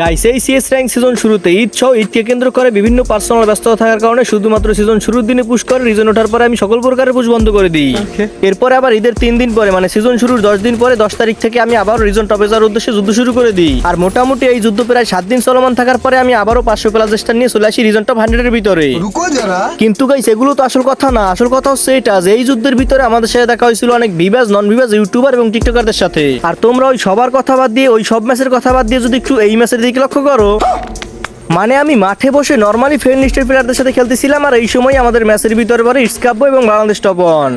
Guys এই CS rank season শুরুতে ঈদ ইচ্ছ ঈদকে কেন্দ্র করে বিভিন্ন পার্সোনাল ব্যস্ততা থাকার কারণে শুধুমাত্র সিজন শুরুর দিনে পুশ করে রিজন ওঠার পরে আমি সকল প্রকারের পুশ বন্ধ করে দিই। এরপরে আবার ঈদের তিন দিন পরে মানে সিজন শুরুর দশ দিন পরে দশ তারিখ থেকে আমি আবার রিজন টপে যাওয়ার উদ্দেশ্যে যুদ্ধ শুরু করে দিই। আর মোটামুটি এই যুদ্ধ প্রায় সাত দিন চলমান থাকার পরে আমি আবারও পাঁচশো প্লাস স্টার নিয়ে চলে আসি রিজন টপ হান্ড্রেডের ভিতরে। কিন্তু গাইস এগুলো তো আসল কথা না আসল কথা হচ্ছে এটা যে এই যুদ্ধের ভিতরে আমাদের সাথে দেখা হয়েছিল অনেক ভিভাস নন ভিভাস ইউটিউবার এবং টিকটকারদের সাথে। আর তোমরা ওই সবার কথা বাদ দিয়ে ওই সব ম্যাচের কথা বাদ দিয়ে যদি একটু এই ম্যাচের দিকে লক্ষ্য করো। মানে আমি মাঠে বসে নর্মালি ফ্রেন্ড প্লেয়ারদের সাথে খেলতেছিলাম আর এই সময় আমাদের ম্যাচের ভিতরে পরে ইটসকাব্য এবং বাংলাদেশ টপন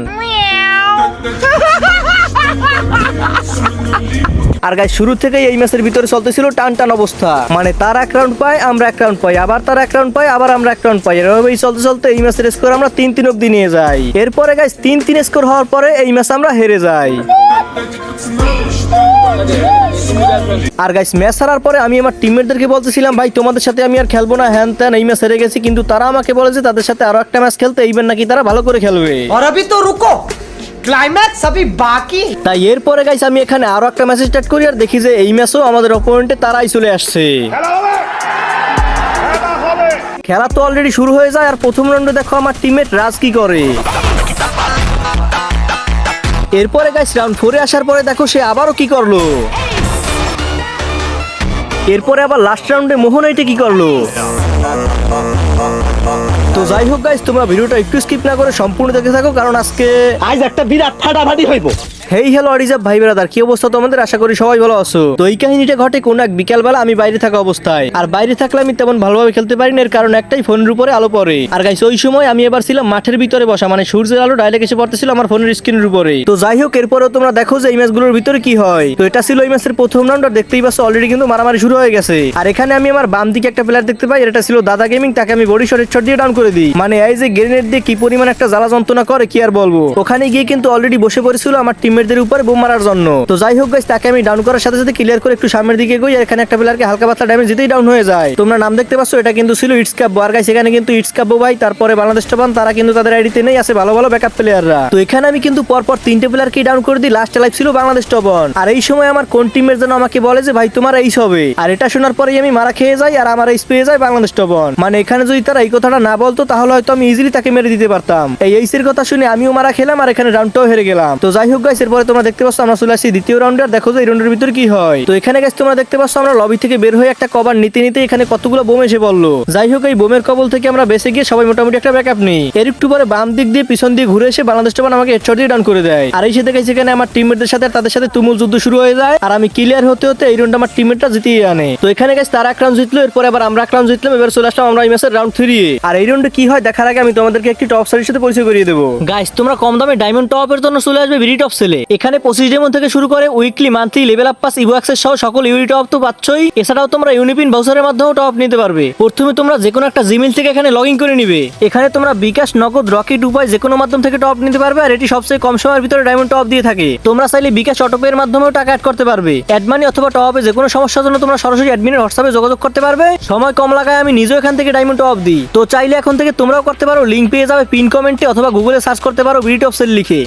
আর গাই শুরু থেকে এই ম্যাচের ভিতরে চলতেছিল টান টান অবস্থা। মানে তার এক রাউন্ড পাই আমরা এক রাউন্ড পাই, আবার তার এক রাউন্ড পাই আবার আমরা এক রাউন্ড পাই। এভাবেই চলতে চলতে এই ম্যাচের স্কোর আমরা তিন তিন অব্দি নিয়ে যাই। এরপরে গাইস তিন তিন স্কোর হওয়ার পরে এই ম্যাচ আমরা হেরে যাই। আর গাইস ম্যাচ হারার পরে আমি আমার টিমমেটদেরকে বলতেছিলাম ভাই তোমাদের সাথে আমি আর খেলবো না হ্যান ত্যান এই ম্যাচ হেরে গেছি কিন্তু তারা আমাকে বলে যে তাদের সাথে আরো একটা ম্যাচ খেলতে এইবার নাকি তারা ভালো করে খেলবে और अभी तो रुको क्लाइमैक्स अभी बाकी है। তাই এরপরে গাইস আমি এখানে আরো একটা ম্যাচ স্টার্ট করি আর দেখি যে এই ম্যাচও আমাদের অপোনেন্টে তারাই চলে আসছে খেলা তো অলরেডি শুরু হয়ে যায় আর প্রথম রাউন্ডে দেখো আমার টিমমেট রাজ কি করে এরপরে গাইস রাউন্ড ফোরে আসার পরে দেখো সে আবারও কি করলো এরপরে আবার লাস্ট রাউন্ডে মোহন এইটা কি করল? তো যাই হোক গাইজ তোমরা ভিডিওটা একটু স্কিপ না করে সম্পূর্ণ দেখে থাকো, কারণ আজকে আজ একটা বিরাট ফাটাফাটি হইব। হেই হ্যালো অরিজাব ভাই ব্রাদার কি অবস্থা তোমাদের? আশা করি সবাই ভালো আছো। তো এই কাহিনীটা ঘটে কোন এক বিকালবেলা আমি বাইরে থাকা অবস্থায়। আর বাইরে থাকলে আমি তেমন ভালোভাবে খেলতে পারি এর কারণ একটাই, ফোনের উপরে আলো পড়ে। আর গাইস ওই সময় আমি এবার ছিলাম মাঠের ভিতরে বসা মানে সূর্যের আলো ডাইরেক্ট এসে পড়তেছিল আমার ফোনের স্ক্রিনের উপরে। তো যাই হোক, এরপরেও তোমরা দেখো যে এই ম্যাচগুলোর ভিতরে কি হয়। তো এটা ছিল এই ম্যাচের প্রথম রাউন্ড আর দেখতেই পাচ্ছ অলরেডি কিন্তু মারামারি শুরু হয়ে গেছে। আর এখানে আমি আমার বাম দিকে একটা প্লেয়ার দেখতে পাই এটা ছিল দাদা গেমিং তাকে আমি বডি শট শট দিয়ে ডাউন করে দিই। মানে এই যে গ্রেনেড দিয়ে কি পরিমাণ একটা জ্বালা যন্ত্রণা করে, কি আর বলব? ওখানে গিয়ে কিন্তু অলরেডি বসে পড়েছিল আমার টিমমেটদের উপরে বোম মারার জন্য। তো যাই হোক গাইস তাকে আমি ডাউন করার সাথে সাথে ক্লিয়ার করে একটু সামনের দিকে গই আর এখানে একটা প্লেয়ারকে হালকা পাতলা ড্যামেজ দিতেই ডাউন হয়ে যায়। তোমরা নাম দেখতে পাচ্ছ, এটা কিন্তু ছিল ইটস কাপ আর গাইস এখানে কিন্তু ইটস কাপ ভাই, তারপরে বাংলাদেশ টপান তারা কিন্তু তাদের আইডিতে নেই, আছে ভালো ভালো ব্যাকআপ প্লেয়াররা তো এখানে আমি কিন্তু পরপর তিনটে প্লেয়ারকে ডাউন করে দিই লাস্ট লাইফ ছিল বাংলাদেশ টপন আর এই সময় আমার কোন টিমের জন্য আমাকে বলে যে, ভাই, তোমার এই হবে। আর এটা শোনার পরেই আমি মারা খেয়ে যাই, আর আমার এই পেয়ে যায় বাংলাদেশ টপন মানে এখানে যদি তারা এই কথাটা না বলতো, তাহলে হয়তো আমি ইজিলি তাকে মেরে দিতে পারতাম। এই এইসের কথা শুনে আমিও মারা খেলাম, আর এখানে রাউন্ডটাও হেরে গেলাম। তো যাই হোক গাইস এরপরে তোমরা দেখতে পাচ্ছ আমরা চলে আসি দ্বিতীয় রাউন্ডে আর দেখো যে এই রাউন্ডের ভিতরে কি হয়? তো এখানে গাইস তোমরা দেখতে পাচ্ছ আমরা লবি থেকে বের হয়ে একটা কভার নিতে নিতে এখানে কতগুলো বোম এসে পড়ল। যাই হোক, এই বোমের কবল থেকে আমরা বেঁচে গিয়ে সবাই মোটামুটি একটা ব্যাকআপ নিই। এর একটু পরে বাম দিক দিয়ে পিছন দিয়ে ঘুরে এসে বাংলাদেশ টপান আমাকে হেডশট দিয়ে ডাউন করে দেয়। আর এই সাথে গাইস এখানে আমার টিমমেটদের সাথে তাদের সাথে তুমুল যুদ্ধ শুরু হয়ে যায়। আর আমি ক্লিয়ার হতে হতে এই রাউন্ড আমার টিমমেটটা জিতিয়ে আনে। তো এখানে গেছে তারা এক রাউন্ড জিতলো, এরপরে আবার আমরা এক রাউন্ড জিতলাম, এবার চলে আসলাম আমরা এই ম্যাচের রাউন্ড থ্রি আর এই রাউন্ডে কি হয় দেখার আগে আমি তোমাদেরকে একটি টপ সারির সাথে পরিচয় করিয়ে দেবো। গাইস তোমরা কম দামে ডায়মন্ড টপের জন্য চলে আসবে বিডি টপ সেলে এখানে পঁচিশ ডেমন থেকে শুরু করে weekly monthly level up pass evo access সহ সকল ইউনি টপ তো পাচ্ছই। এছাড়াও তোমরা ইউনিপিন বাউসারের মাধ্যমেও টপ নিতে পারবে। প্রথমে তোমরা যে কোনো একটা জিমেল থেকে এখানে লগ ইন করে নিবে। এখানে তোমরা বিকাশ, নগদ রকেট উপায় যে কোনো মাধ্যম থেকে টপ নিতে পারবে আর এটি সবচেয়ে কম সময়ের ভিতরে ডায়মন্ড টপ দিয়ে থাকে। তোমরা চাইলে বিকাশ অটোপের মাধ্যমেও টাকা অ্যাড করতে পারবে। অ্যাডমানি অথবা টপে যে কোনো সমস্যার জন্য তোমরা সরাসরি অ্যাডমিনের হোয়াটসঅ্যাপে যোগাযোগ করতে পারবে। সময় কম লাগায় আমি নিজেও এখান থেকে ডায়মন্ড টপ দিই। তো চাইলে এখন থেকে তোমরাও করতে পারো। লিঙ্ক পেয়ে যাবে পিন কমেন্টে অথবা গুগলে সার্চ করতে পারো বিডি টপ সেল লিখে।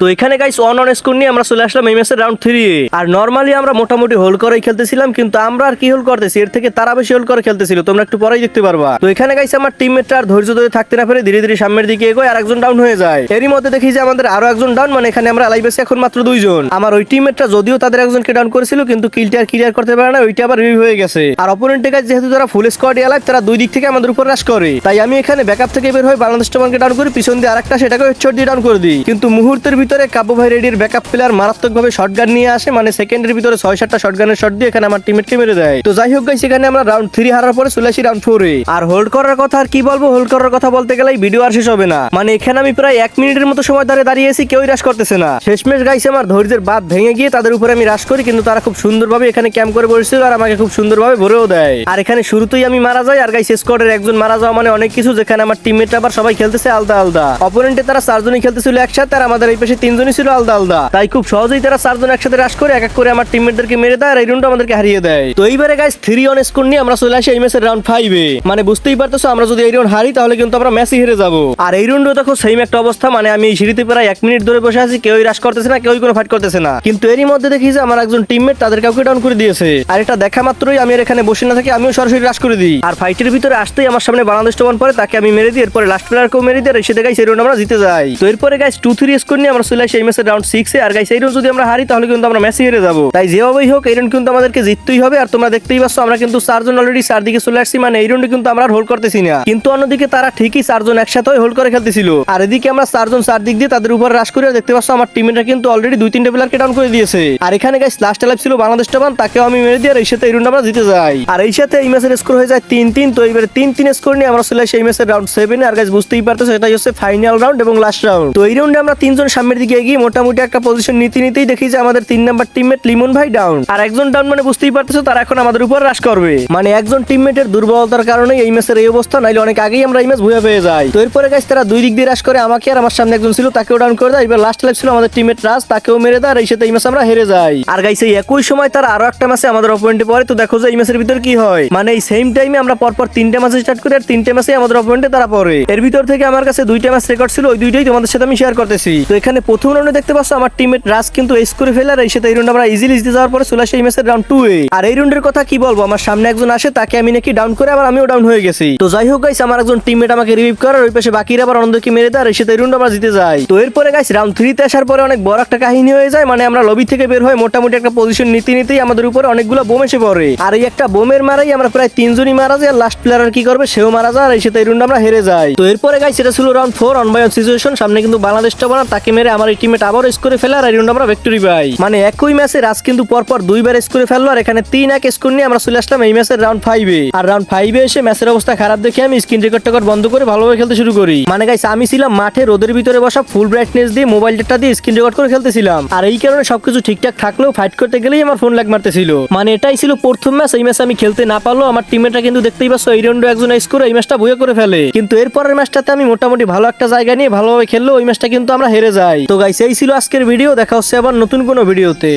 তো এখানে গাইস ওয়ান অন স্কোর নিয়ে আমরা চলে আসলাম এই ম্যাচের রাউন্ড থ্রি আর নর্মালি আমরা মোটামুটি হোল্ড করেই খেলতেছিলাম, কিন্তু আমরা আর কি হোল্ড করতেছি? এর থেকে তারা বেশি হোল্ড করে খেলতেছিল, তোমরা একটু পরেই দেখতে পারবা। তো এখানে গাইস আমার টিমমেটরা আর ধৈর্য ধরে থাকতে না পারে ধীরে ধীরে সামনের দিকে এগোয় আর একজন ডাউন হয়ে যায়। এরই মধ্যে দেখি যে আমাদের আরও একজন ডাউন মানে এখানে আমরা লাইভ আছি এখন মাত্র দুইজন। আমার ওই টিমমেটরা যদিও তাদের একজনকে ডাউন করেছিল, কিন্তু কিলটা আর ক্লিয়ার করতে পারে না, ওইটা আবার রিভিউ হয়ে গেছে। আর অপোনেন্টের কাছে যেহেতু তারা ফুল স্কোয়াড এলাক তারা দুই দিক থেকে আমাদের উপর রাশ করে। তাই আমি এখানে ব্যাকআপ থেকে বের হয়ে বাংলাদেশ টমানকে ডাউন করি পিছন দিয়ে আরেকটা সেটাকে হেডশট দিয়ে ডাউন করে দিই। কিন্তু মুহূর্তের ভিতরে কাব্য ভাই রেডির ব্যাকআপ প্লেয়ার মারাত্মকভাবে শটগান নিয়ে আসে মানে সেকেন্ডের ভিতরে ছয় সাতটা শটগানের শট দিয়ে এখানে আমার টিমমেটকে মেরে দেয়। তো যাই হোক গাইস এখানে আমরা রাউন্ড থ্রি হারার পরে চলে আসি রাউন্ড ফোরে আর হোল্ড করার কথা আর কি বলব? হোল্ড করার কথা বলতে গেলে ভিডিও আর শেষ হবে না। মানে এখানে আমি প্রায় এক মিনিটের মতো সময় ধরে দাঁড়িয়েছি কেউই রাশ করতেছে না। শেষমেশ গাইছে আমার ধৈর্যের বাদ ভেঙে গিয়ে তাদের উপরে আমি রাশ করি, কিন্তু তারা খুব সুন্দরভাবে এখানে ক্যাম্প করে বসেছিল আর আমাকে খুব সুন্দরভাবে ভরেও দেয়। আর এখানে শুরুতেই আমি মারা যাই, আর গাইস স্কোয়াডের একজন মারা যাওয়া মানে অনেক কিছু, যেখানে আমার টিমমেট আবার সবাই খেলতেছে আলাদা আলাদা। অপোনেন্টে তারা চারজনই খেলতেছিল একসাথে, আর আমাদের এই পাশে শেষে তিনজনই ছিল আলাদা আলাদা। তাই খুব সহজেই তারা চারজন একসাথে রাশ করে এক এক করে আমার টিমমেটদেরকে মেরে দেয় আর এই রাউন্ডটা আমাদেরকে হারিয়ে দেয়। তো এইবারে গাইস থ্রি অন স্কোর নিয়ে আমরা চলে আসি এই ম্যাচের রাউন্ড ফাইভে মানে বুঝতেই পারতেছো, আমরা যদি এই রাউন্ড হারি, তাহলে কিন্তু আমরা ম্যাচই হেরে যাব। আর এই রাউন্ডও দেখো সেম একটা অবস্থা মানে আমি এই সিঁড়িতে প্রায় এক মিনিট ধরে বসে আছি, কেউই রাশ করতেছে না, কেউই কোনো ফাইট করতেছে না। কিন্তু এরই মধ্যে দেখি যে আমার একজন টিমমেট তাদের কাউকে ডাউন করে দিয়েছে। আর এটা দেখা মাত্রই আমি এখানে বসে না থাকি, আমিও সরাসরি রাশ করে দিই। আর ফাইটের ভিতরে আসতেই আমার সামনে বাংলাদেশ টমান পরে, তাকে আমি মেরে দিই, এরপরে লাস্ট প্লেয়ারকেও মেরে দিই, আর এসে দেখাই সেই রাউন্ড আমরা জিতে যাই। তো এরপরে গাইস টু থ্রি স্কোর নিয়ে আমরা চলে আসি এই ম্যাচের রাউন্ড সিক্সে আর গাইস এই রাউন্ড যদি আমরা হারি, তাহলে কিন্তু আমরা ম্যাচে হেরে যাব। তাই যেভাবেই হোক, এই রাউন্ড কিন্তু আমাদেরকে জিততেই হবে। আর তোমরা দেখতেই পাচ্ছ, আমরা কিন্তু চারজন অলরেডি চারদিকে চলে আসছি। মানে এই রাউন্ডে কিন্তু আমরা হোল্ড করতেছি না। কিন্তু অন্যদিকে তারা ঠিকই চারজন একসাথে হোল্ড করে খেলতেছিল। আর এদিকে আমরা চারজন চারদিক দিয়ে তাদের উপর রাশ করে দেখতে পাচ্ছ, আমার টিমেরা কিন্তু অলরেডি দুই, তিনটে প্লেয়ারকে ডাউন করে দিয়েছে। আর এখানে গাইস লাস্ট লাইফ ছিল বাংলাদেশ টাবান তাকেও আমি মেরে দিয়ে আর এই সাথে এই রাউন্ড আমরা জিতে যাই। আর এই সাথে এই ম্যাচের স্কোর হয়ে যায় তিন তিন। তো এইবারে তিন তিন স্কোর নিয়ে আমরা চলে আসি এই ম্যাচের রাউন্ড সেভেনে আর গাইস বুঝতেই পারতেছো, এটাই হচ্ছে ফাইনাল রাউন্ড এবং লাস্ট রাউন্ড তো এই রাউন্ডে আমরা তিনজন সামনের দিকে এগিয়ে মোটামুটি একটা পজিশন নিতে নিতেই দেখি যে আমাদের তিন নাম্বার টিমমেট লিমন ভাই ডাউন আর একজন ডাউন মানে বুঝতেই পারতেছো, তারা এখন আমাদের উপর রাশ করবে। মানে একজন টিমমেটের দুর্বলতার কারণে এই ম্যাচের এই অবস্থা, নাইলে অনেক আগেই আমরা এই ম্যাচ ভুয়া পেয়ে যাই। তো এরপরে গাইস তারা দুই দিক দিয়ে রাশ করে, আমাকে আর আমার সামনে একজন ছিল, তাকেও ডাউন করে দেয়। এবার লাস্ট লাইফ ছিল আমাদের টিমের রাজ, তাকেও মেরে দেয়, আর এই সাথে এই ম্যাচ আমরা হেরে যাই। আর গাইস এই একই সময় তারা আরও একটা ম্যাচে আমাদের অপোয়েন্টে পরে তো দেখো যে এই ম্যাচের ভিতর কি হয়। মানে এই সেম টাইমে আমরা পরপর তিনটে ম্যাচ স্টার্ট করি, আর তিনটে ম্যাচে আমাদের অপোয়েন্টে তারা পড়ে। এর ভিতর থেকে আমার কাছে দুইটা ম্যাচ রেকর্ড ছিল, ওই দুইটাই তোমাদের সাথে আমি শেয়ার করতেছি। তো এখানে প্রথম রাউন্ডে দেখতে পাচ্ছ আমার টিমের রাজ কিন্তু এস করে ফেলে, আর এই রাউন্ড আমরা ইজিলি জিতে যাওয়ার পরে চলে আসে এই ম্যাচের রাউন্ড টু এ। আর এই রাউন্ডের কথা কি বলব, আমার সামনে একজন আসে, তাকে আমি নাকি ডাউন করে আবার আমিও ডাউন হয়ে গেছি। তো যাই হোক গাইস আমার একজন টিমমেট আমাকে রিভিভ করার ওই পাশে বাকিরা আবার অনন্দকে মেরে দেয়, আর এই সাথে এই রাউন্ড আমরা জিতে যাই। তো এরপরে গাইস রাউন্ড থ্রিতে আসার পরে অনেক বড় একটা কাহিনী হয়ে যায় মানে আমরা লবি থেকে বের হয়ে মোটামুটি একটা পজিশন নিতে নিতেই আমাদের উপরে অনেকগুলো বোম এসে পড়ে। আর এই একটা বোমের মারাই আমরা প্রায় তিনজনই মারা যায়, আর লাস্ট প্লেয়ার কি করবে, সেও মারা যায়, আর এই সাথে এই রাউন্ড আমরা হেরে যাই। তো এরপরে গাইস এটা ছিল রাউন্ড ফোর অন সিচুয়েশন সামনে কিন্তু বাংলাদেশটা বানা তাকে মেরে আমার এই টিমেট আবার স্কোরে ফেলে আর এই রাউন্ড আমরা ভিক্টরি পাই। মানে একই ম্যাচে রাজ কিন্তু পরপর দুইবার স্কোরে ফেলল আর এখানে তিন এক স্কোর নিয়ে আমরা চলে আসলাম এই ম্যাচের রাউন্ড ফাইভে আর রাউন্ড ফাইভে এসে ম্যাচের অবস্থা খারাপ দেখে আমি স্ক্রিন রেকর্ড টেকর্ড বন্ধ করে ভালোভাবে খেলতে শুরু করি। মানে গাইস আমি ছিলাম মাঠে রোদের ভিতরে বসা ফুল ব্রাইটনেস দিয়ে মোবাইল ডেটা দিয়ে স্ক্রিন রেকর্ড করে খেলতেছিলাম। আর এই কারণে সবকিছু ঠিকঠাক থাকলেও ফাইট করতে গেলেই আমার ফোন ল্যাগ মারতেছিল। মানে এটাই ছিল প্রথম ম্যাচ এই ম্যাচে আমি খেলতে না পারলেও আমার টিমেটা কিন্তু দেখতেই পাচ্ছ এই রাউন্ডে একজন স্কোর এই ম্যাচটা বইয়ে করে ফেলে। কিন্তু এরপরের ম্যাচটাতে আমি মোটামুটি ভালো একটা জায়গা নিয়ে ভালোভাবে খেললেও ওই ম্যাচটা কিন্তু আমরা হেরে যাই। তো গাইস এই ছিল আজকের ভিডিও দেখা হচ্ছে আবার নতুন কোনো ভিডিওতে